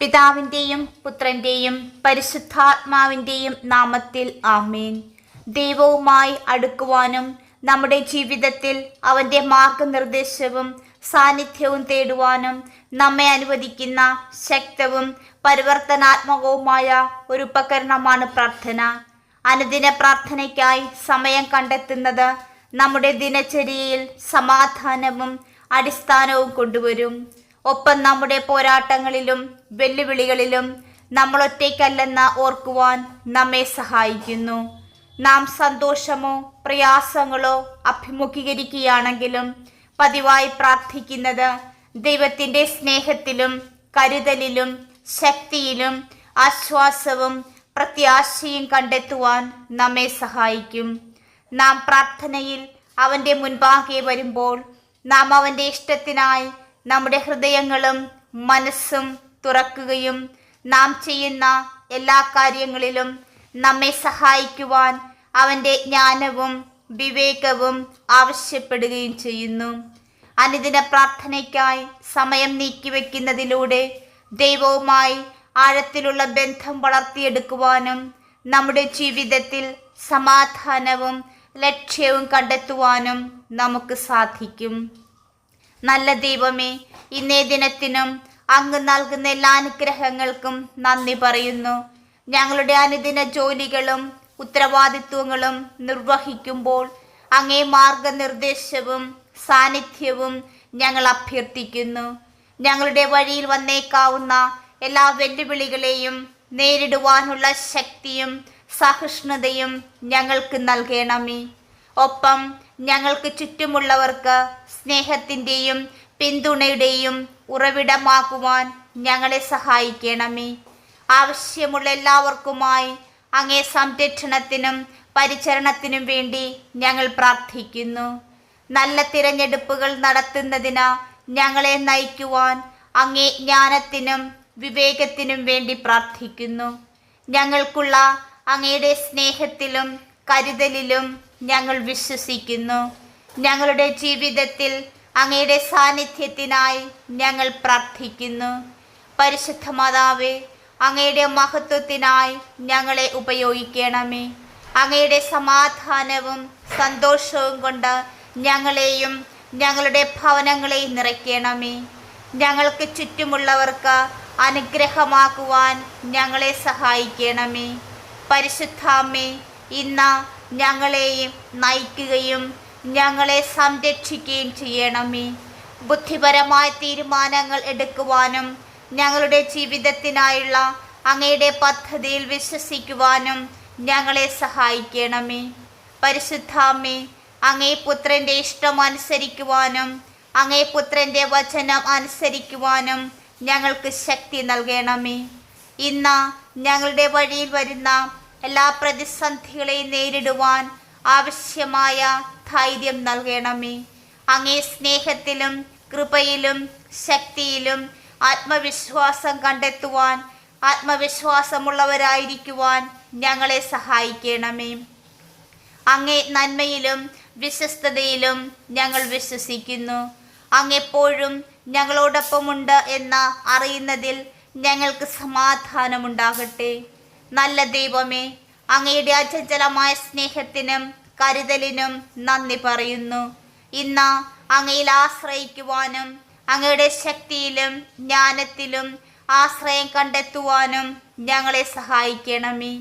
പിതാവിന്റെയും പുത്രന്റെയും പരിശുദ്ധാത്മാവിന്റെയും നാമത്തിൽ ആമേൻ. ദൈവവുമായി അടുക്കുവാനും നമ്മുടെ ജീവിതത്തിൽ അവന്റെ മാർഗനിർദ്ദേശവും സാന്നിധ്യവും തേടുവാനും നമ്മെ അനുവദിക്കുന്ന ശക്തവും പരിവർത്തനാത്മകവുമായ ഒരു ഉപകരണമാണ് പ്രാർത്ഥന. അനുദിന പ്രാർത്ഥനയ്ക്കായി സമയം കണ്ടെത്തുന്നത് നമ്മുടെ ദിനചര്യയിൽ സമാധാനവും അടിസ്ഥാനവും കൊണ്ടുവരും. ഒപ്പം നമ്മുടെ പോരാട്ടങ്ങളിലും വെല്ലുവിളികളിലും നമ്മൾ ഒറ്റയ്ക്കല്ലെന്ന് ഓർക്കുവാൻ നമ്മെ സഹായിക്കുന്നു. നാം സന്തോഷമോ പ്രയാസങ്ങളോ അഭിമുഖീകരിക്കുകയാണെങ്കിലും പതിവായി പ്രാർത്ഥിക്കുന്നത് ദൈവത്തിന്റെ സ്നേഹത്തിലും കരുതലിലും ശക്തിയിലും ആശ്വാസവും പ്രത്യാശയും കണ്ടെത്തുവാൻ നമ്മെ സഹായിക്കും. നാം പ്രാർത്ഥനയിൽ അവന്റെ മുൻപാകെ വരുമ്പോൾ നാം അവന്റെ ഇഷ്ടത്തിനായി നമ്മുടെ ഹൃദയങ്ങളും മനസ്സും തുറക്കുകയും നാം ചെയ്യുന്ന എല്ലാ കാര്യങ്ങളിലും നമ്മെ സഹായിക്കുവാൻ അവന്റെ ജ്ഞാനവും വിവേകവും ആവശ്യപ്പെടുകയും ചെയ്യുന്നു. അനുദിന പ്രാർത്ഥനയ്ക്കായി സമയം നീക്കിവെക്കുന്നതിലൂടെ ദൈവവുമായി ആഴത്തിലുള്ള ബന്ധം വളർത്തിയെടുക്കുവാനും നമ്മുടെ ജീവിതത്തിൽ സമാധാനവും ലക്ഷ്യവും കണ്ടെത്തുവാനും നമുക്ക് സാധിക്കും. നല്ല ദൈവമേ ഇന്നേ ദിനത്തിനും അങ്ങ് നൽകുന്ന എല്ലാ അനുഗ്രഹങ്ങൾക്കും നന്ദി പറയുന്നു. ഞങ്ങളുടെ അനുദിന ജോലികളും ഉത്തരവാദിത്വങ്ങളും നിർവഹിക്കുമ്പോൾ അങ്ങേ മാർഗനിർദ്ദേശവും സാന്നിധ്യവും ഞങ്ങൾ അഭ്യർത്ഥിക്കുന്നു. ഞങ്ങളുടെ വഴിയിൽ വന്നേക്കാവുന്ന എല്ലാ വെല്ലുവിളികളെയും നേരിടുവാനുള്ള ശക്തിയും സഹിഷ്ണുതയും ഞങ്ങൾക്ക് നൽകണമേ. ഒപ്പം ഞങ്ങൾക്ക് ചുറ്റുമുള്ളവർക്ക് സ്നേഹത്തിന്റെയും പിന്തുണയുടെയും ഉറവിടമാക്കുവാൻ ഞങ്ങളെ സഹായിക്കണമേ. ആവശ്യമുള്ള എല്ലാവർക്കുമായി അങ്ങേ സംരക്ഷണത്തിനും പരിചരണത്തിനും വേണ്ടി ഞങ്ങൾ പ്രാർത്ഥിക്കുന്നു. നല്ല തിരഞ്ഞെടുപ്പുകൾ നടത്തുന്നതിന് ഞങ്ങളെ നയിക്കുവാൻ അങ്ങേ ജ്ഞാനത്തിനും വിവേകത്തിനും വേണ്ടി പ്രാർത്ഥിക്കുന്നു. ഞങ്ങൾക്കുള്ള അങ്ങയുടെ സ്നേഹത്തിലും കരുതലിലും ഞങ്ങൾ വിശ്വസിക്കുന്നു. ഞങ്ങളുടെ ജീവിതത്തിൽ അങ്ങയുടെ സാന്നിധ്യത്തിനായി ഞങ്ങൾ പ്രാർത്ഥിക്കുന്നു. പരിശുദ്ധ മാതാവേ അങ്ങയുടെ മഹത്വത്തിനായി ഞങ്ങളെ ഉപയോഗിക്കണമേ. അങ്ങയുടെ സമാധാനവും സന്തോഷവും കൊണ്ട് ഞങ്ങളെയും ഞങ്ങളുടെ ഭവനങ്ങളെയും നിറയ്ക്കണമേ. ഞങ്ങൾക്ക് ചുറ്റുമുള്ളവർക്ക് അനുഗ്രഹമാക്കുവാൻ ഞങ്ങളെ സഹായിക്കണമേ. പരിശുദ്ധാമ്മേ ഇന്ന് ഞങ്ങളെയും നയിക്കുകയും ഞങ്ങളെ സംരക്ഷിക്കുകയും ചെയ്യണമേ. ബുദ്ധിപരമായ തീരുമാനങ്ങൾ എടുക്കുവാനും ഞങ്ങളുടെ ജീവിതത്തിനായുള്ള അങ്ങയുടെ പദ്ധതിയിൽ വിശ്വസിക്കുവാനും ഞങ്ങളെ സഹായിക്കണമേ. പരിശുദ്ധാമേ അങ്ങേ പുത്രന്റെ ഇഷ്ടം അനുസരിക്കുവാനും അങ്ങേ പുത്രന്റെ വചനം അനുസരിക്കുവാനും ഞങ്ങൾക്ക് ശക്തി നൽകണമേ. ഇന്ന് ഞങ്ങളുടെ വഴിയിൽ വരുന്ന എല്ലാ പ്രതിസന്ധികളെയും നേരിടുവാൻ ആവശ്യമായ ധൈര്യം നൽകണമേ. അങ്ങേ സ്നേഹത്തിലും കൃപയിലും ശക്തിയിലും ആത്മവിശ്വാസം കണ്ടെത്തുവാൻ ആത്മവിശ്വാസമുള്ളവരായിരിക്കുവാൻ ഞങ്ങളെ സഹായിക്കണമേ. അങ്ങേ നന്മയിലും വിശ്വസ്തതയിലും ഞങ്ങൾ വിശ്വസിക്കുന്നു. അങ്ങെപ്പോഴും ഞങ്ങളോടൊപ്പമുണ്ട് എന്ന് അറിയുന്നതിൽ ഞങ്ങൾക്ക് സമാധാനമുണ്ടാകട്ടെ. നല്ല ദൈവമേ അങ്ങയുടെ അചഞ്ചലമായ സ്നേഹത്തിനും കരുതലിനും നന്ദി പറയുന്നു. ഇന്ന് അങ്ങയിൽ ആശ്രയിക്കുവാനും അങ്ങയുടെ ശക്തിയിലും ജ്ഞാനത്തിലും ആശ്രയം കണ്ടെത്തുവാനും ഞങ്ങളെ സഹായിക്കണമേ.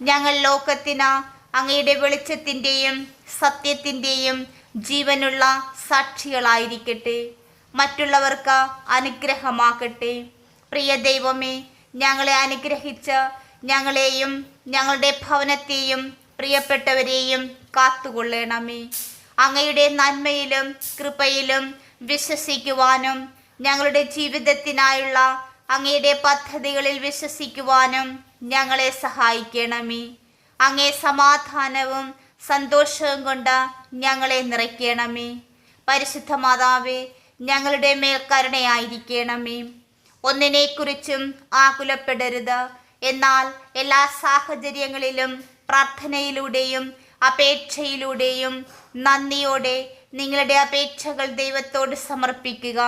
ഞങ്ങൾ ലോകത്തിന് അങ്ങയുടെ വെളിച്ചത്തിന്റെയും സത്യത്തിന്റെയും ജീവനുള്ള സാക്ഷികളായിരിക്കട്ടെ. മറ്റുള്ളവർക്ക് അനുഗ്രഹമാക്കട്ടെ പ്രിയ ദൈവമേ ഞങ്ങളെ അനുഗ്രഹിച്ച് ഞങ്ങളെയും ഞങ്ങളുടെ ഭവനത്തെയും പ്രിയപ്പെട്ടവരെയും കാത്തുകൊള്ളണമേ. അങ്ങയുടെ നന്മയിലും കൃപയിലും വിശ്വസിക്കുവാനും ഞങ്ങളുടെ ജീവിതത്തിനായുള്ള അങ്ങയുടെ പദ്ധതികളിൽ വിശ്വസിക്കുവാനും ഞങ്ങളെ സഹായിക്കണമേ. അങ്ങേ സമാധാനവും സന്തോഷവും കൊണ്ട് ഞങ്ങളെ നിറയ്ക്കണമേ. പരിശുദ്ധ മാതാവേ ഞങ്ങളുടെ മേൽ കരുണയായിരിക്കണമേ ഒന്നിനെക്കുറിച്ചും ആകുലപ്പെടരുത്. എന്നാൽ എല്ലാ സാഹചര്യങ്ങളിലും പ്രാർത്ഥനയിലൂടെയും അപേക്ഷയിലൂടെയും നന്ദിയോടെ നിങ്ങളുടെ അപേക്ഷകൾ ദൈവത്തോട് സമർപ്പിക്കുക.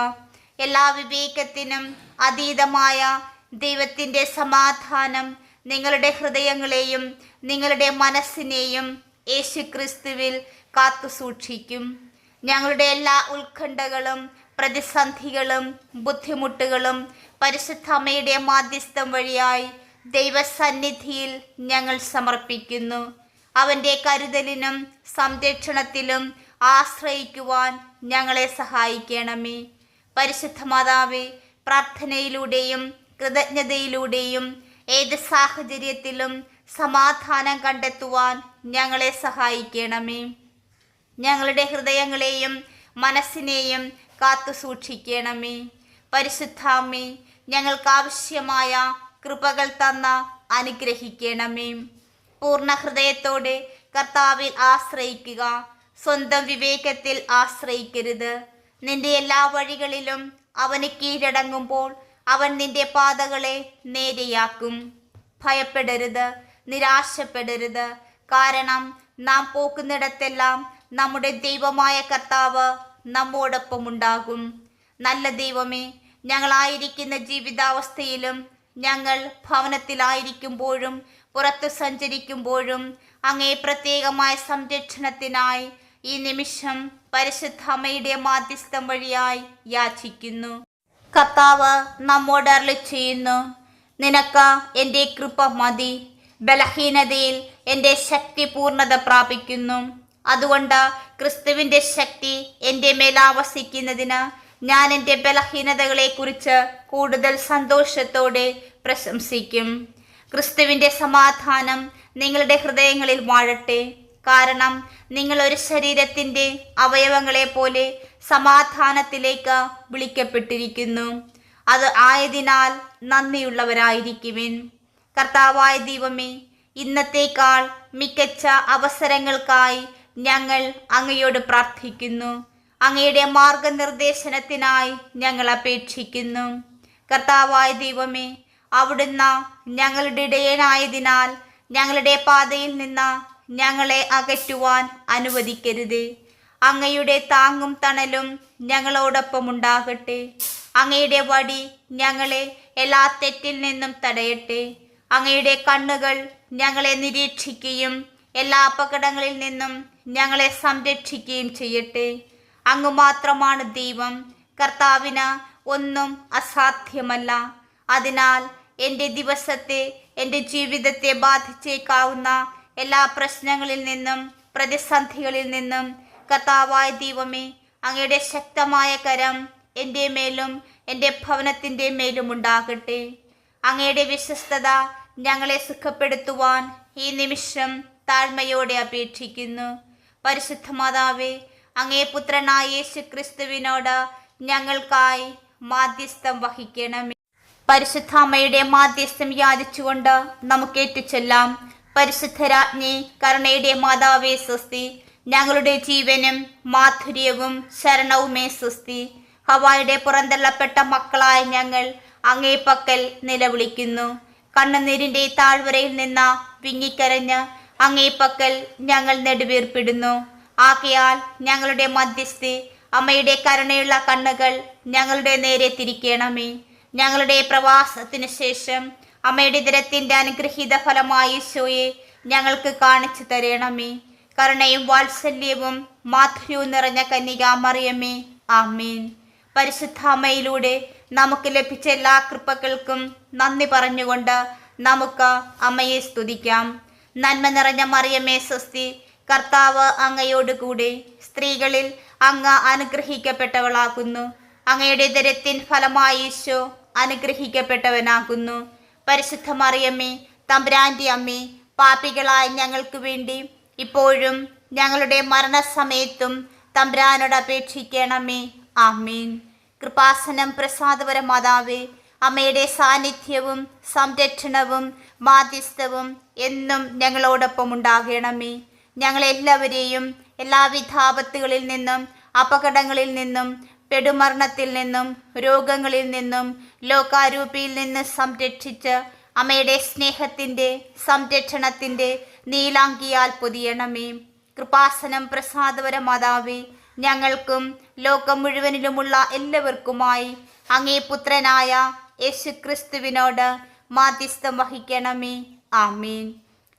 എല്ലാ വിവേകത്തിനും അതീതമായ ദൈവത്തിന്റെ സമാധാനം നിങ്ങളുടെ ഹൃദയങ്ങളെയും നിങ്ങളുടെ മനസ്സിനെയും യേശുക്രിസ്തുവിൽ കാത്തു സൂക്ഷിക്കും. ഞങ്ങളുടെ എല്ലാ ഉത്കണ്ഠകളും പ്രതിസന്ധികളും ബുദ്ധിമുട്ടുകളും പരിശുദ്ധമ്മയുടെ മാധ്യസ്ഥം വഴിയായി ദൈവസന്നിധിയിൽ ഞങ്ങൾ സമർപ്പിക്കുന്നു. അവന്റെ കരുതലിനും സംരക്ഷണത്തിലും ആശ്രയിക്കുവാൻ ഞങ്ങളെ സഹായിക്കണമേ. പരിശുദ്ധ മാതാവേ പ്രാർത്ഥനയിലൂടെയും കൃതജ്ഞതയിലൂടെയും ഏത് സാഹചര്യത്തിലും സമാധാനം കണ്ടെത്തുവാൻ ഞങ്ങളെ സഹായിക്കണമേ. ഞങ്ങളുടെ ഹൃദയങ്ങളെയും മനസ്സിനെയും കാത്തു സൂക്ഷിക്കണമേ പരിശുദ്ധാമ്മേ ഞങ്ങൾക്ക് ആവശ്യമായ കൃപകൾ തന്ന അനുഗ്രഹിക്കണമേ. പൂർണ ഹൃദയത്തോടെ കർത്താവിൽ ആശ്രയിക്കുക. സ്വന്തം വിവേകത്തിൽ ആശ്രയിക്കരുത്. നിന്റെ എല്ലാ വഴികളിലും അവന് കീഴടങ്ങുമ്പോൾ അവൻ നിന്റെ പാതകളെ നേരെയാക്കും. ഭയപ്പെടരുത് നിരാശപ്പെടരുത്. കാരണം നാം പോക്കുന്നിടത്തെല്ലാം നമ്മുടെ ദൈവമായ കർത്താവ് നമ്മോടൊപ്പം ഉണ്ടാകും നല്ല ദൈവമേ ഞങ്ങളായിരിക്കുന്ന ജീവിതാവസ്ഥയിലും ഞങ്ങൾ ഭവനത്തിലായിരിക്കുമ്പോഴും പുറത്തു സഞ്ചരിക്കുമ്പോഴും അങ്ങേ പ്രത്യേകമായ സംരക്ഷണത്തിനായി ഈ നിമിഷം പരിശുദ്ധമ്മയുടെ മാധ്യസ്ഥം വഴിയായി യാചിക്കുന്നു. കർത്താവ് നമ്മോട് അറി ചെയ്യുന്നു നിനക്ക് എന്റെ കൃപ മതി ബലഹീനതയിൽ എന്റെ ശക്തി പൂർണത പ്രാപിക്കുന്നു. അതുകൊണ്ട് ക്രിസ്തുവിന്റെ ശക്തി എന്റെ മേലാവസിക്കുന്നതിന് ഞാൻ എന്റെ ബലഹീനതകളെക്കുറിച്ച് കൂടുതൽ സന്തോഷത്തോടെ പ്രശംസിക്കും. ക്രിസ്തുവിന്റെ സമാധാനം നിങ്ങളുടെ ഹൃദയങ്ങളിൽ വാഴട്ടെ. കാരണം നിങ്ങൾ ഒരു ശരീരത്തിന്റെ അവയവങ്ങളെ പോലെ സമാധാനത്തിലേക്ക് വിളിക്കപ്പെട്ടിരിക്കുന്നു. അത് ആയതിനാൽ നന്ദിയുള്ളവരായിരിക്കുവിൻ. കർത്താവായ ദൈവമേ ഇന്നത്തേക്കാൾ മികച്ച അവസരങ്ങൾക്കായി ഞങ്ങൾ അങ്ങയോട് പ്രാർത്ഥിക്കുന്നു. അങ്ങയുടെ മാർഗനിർദ്ദേശനത്തിനായി ഞങ്ങൾ അപേക്ഷിക്കുന്നു. കർത്താവായ ദൈവമേ അവിടുന്ന് ഞങ്ങളുടെ ഇടയനായതിനാൽ ഞങ്ങളുടെ പാതയിൽ നിന്ന് ഞങ്ങളെ അകറ്റുവാൻ അനുവദിക്കരുത്. അങ്ങയുടെ താങ്ങും തണലും ഞങ്ങളോടൊപ്പം ഉണ്ടാകട്ടെ. അങ്ങയുടെ വടി ഞങ്ങളെ എല്ലാ തെറ്റിൽ നിന്നും തടയട്ടെ. അങ്ങയുടെ കണ്ണുകൾ ഞങ്ങളെ നിരീക്ഷിക്കുകയും എല്ലാ അപകടങ്ങളിൽ നിന്നും ഞങ്ങളെ സംരക്ഷിക്കുകയും ചെയ്യട്ടെ. അങ്ങ് മാത്രമാണ് ദൈവം. കർത്താവിന് ഒന്നും അസാധ്യമല്ല. അതിനാൽ എന്റെ ദിവസത്തെ എന്റെ ജീവിതത്തെ ബാധിച്ചേക്കാവുന്ന എല്ലാ പ്രശ്നങ്ങളിൽ നിന്നും പ്രതിസന്ധികളിൽ നിന്നും കർത്താവായ ദൈവമേ അങ്ങയുടെ ശക്തമായ കരം എന്റെ മേലും എന്റെ ഭവനത്തിന്റെ മേലും ഉണ്ടാകട്ടെ. അങ്ങയുടെ വിശ്വസ്തത ഞങ്ങളെ സുഖപ്പെടുത്തുവാൻ ഈ നിമിഷം താഴ്മയോടെ അപേക്ഷിക്കുന്നു. പരിശുദ്ധ മാതാവേ അങ്ങേ പുത്രനായ യേശു ക്രിസ്തുവിനോട് ഞങ്ങൾക്കായി മാധ്യസ്ഥം വഹിക്കണമേ. പരിശുദ്ധാമ്മയുടെ മാധ്യസ്ഥം യാചിച്ചുകൊണ്ട് നമുക്ക് ഏറ്റുചൊല്ലാം പരിശുദ്ധരാജ്ഞി കരുണയുടെ മാതാവേ സ്വസ്തി ഞങ്ങളുടെ ജീവനും മാധുര്യവും ശരണവുമേ സ്വസ്തി. ഹവായുടെ പുറന്തള്ളപ്പെട്ട മക്കളായ ഞങ്ങൾ അങ്ങേ പക്കൽ നിലവിളിക്കുന്നു. കണ്ണുനീരിന്റെ താഴ്വരയിൽ നിന്ന വിങ്ങിക്കരഞ്ഞ് അങ്ങേ പക്കൽ ഞങ്ങൾ നെടുവീർപ്പിടുന്നു. ആകയാൽ ഞങ്ങളുടെ മധ്യസ്ഥി അമ്മയുടെ കരുണയുള്ള കണ്ണുകൾ ഞങ്ങളുടെ നേരെ തിരിക്കണമേ. ഞങ്ങളുടെ പ്രവാസത്തിന് ശേഷം അമ്മയുടെ ദിനത്തിന്റെ അനുഗ്രഹീത ഫലമായ ഈശോയെ ഞങ്ങൾക്ക് കാണിച്ചു തരണമേ. കരുണയും വാത്സല്യവും മാധുര്യവും നിറഞ്ഞ കന്യക മറിയമ്മേ ആമീൻ. പരിശുദ്ധ അമ്മയിലൂടെ നമുക്ക് ലഭിച്ച എല്ലാ കൃപകൾക്കും നന്ദി പറഞ്ഞുകൊണ്ട് നമുക്ക് അമ്മയെ സ്തുതിക്കാം. നന്മ നിറഞ്ഞ മറിയമ്മേ സ്വസ്തി കർത്താവ് അങ്ങയോട് കൂടെ സ്ത്രീകളിൽ അങ്ങ് അനുഗ്രഹിക്കപ്പെട്ടവളാകുന്നു. അങ്ങയുടെ ദരത്തിൻ ഫലമായി ഈശോ അനുഗ്രഹിക്കപ്പെട്ടവനാകുന്നു. പരിശുദ്ധ മറിയമ്മേ തമ്പുരാന്റെ അമ്മേ പാപികളായ ഞങ്ങൾക്ക് വേണ്ടി ഇപ്പോഴും ഞങ്ങളുടെ മരണസമയത്തും തമ്പുരാനോട് അപേക്ഷിക്കണമേ. ആമീൻ. കൃപാസനം പ്രസാദപര മാതാവേ അമ്മയുടെ സാന്നിധ്യവും സംരക്ഷണവും മാധ്യസ്ഥവും എന്നും ഞങ്ങളോടൊപ്പം ഉണ്ടാകണമേ. ഞങ്ങളെല്ലാവരെയും എല്ലാവിധ ആപത്തുകളിൽ നിന്നും അപകടങ്ങളിൽ നിന്നും പെടുമരണത്തിൽ നിന്നും രോഗങ്ങളിൽ നിന്നും ലോകാരൂപിയിൽ നിന്ന് സംരക്ഷിച്ച് അമ്മയുടെ സ്നേഹത്തിന്റെ സംരക്ഷണത്തിന്റെ നീലാങ്കിയാൽ പൊതിയണമേ. കൃപാസനം പ്രസാദവര മാതാവേ ഞങ്ങൾക്കും ലോകം മുഴുവനിലുമുള്ള എല്ലാവർക്കുമായി അങ്ങേ പുത്രനായ യേശുക്രിസ്തുവിനോട് മാധ്യസ്ഥം വഹിക്കണമേ. ആമീൻ.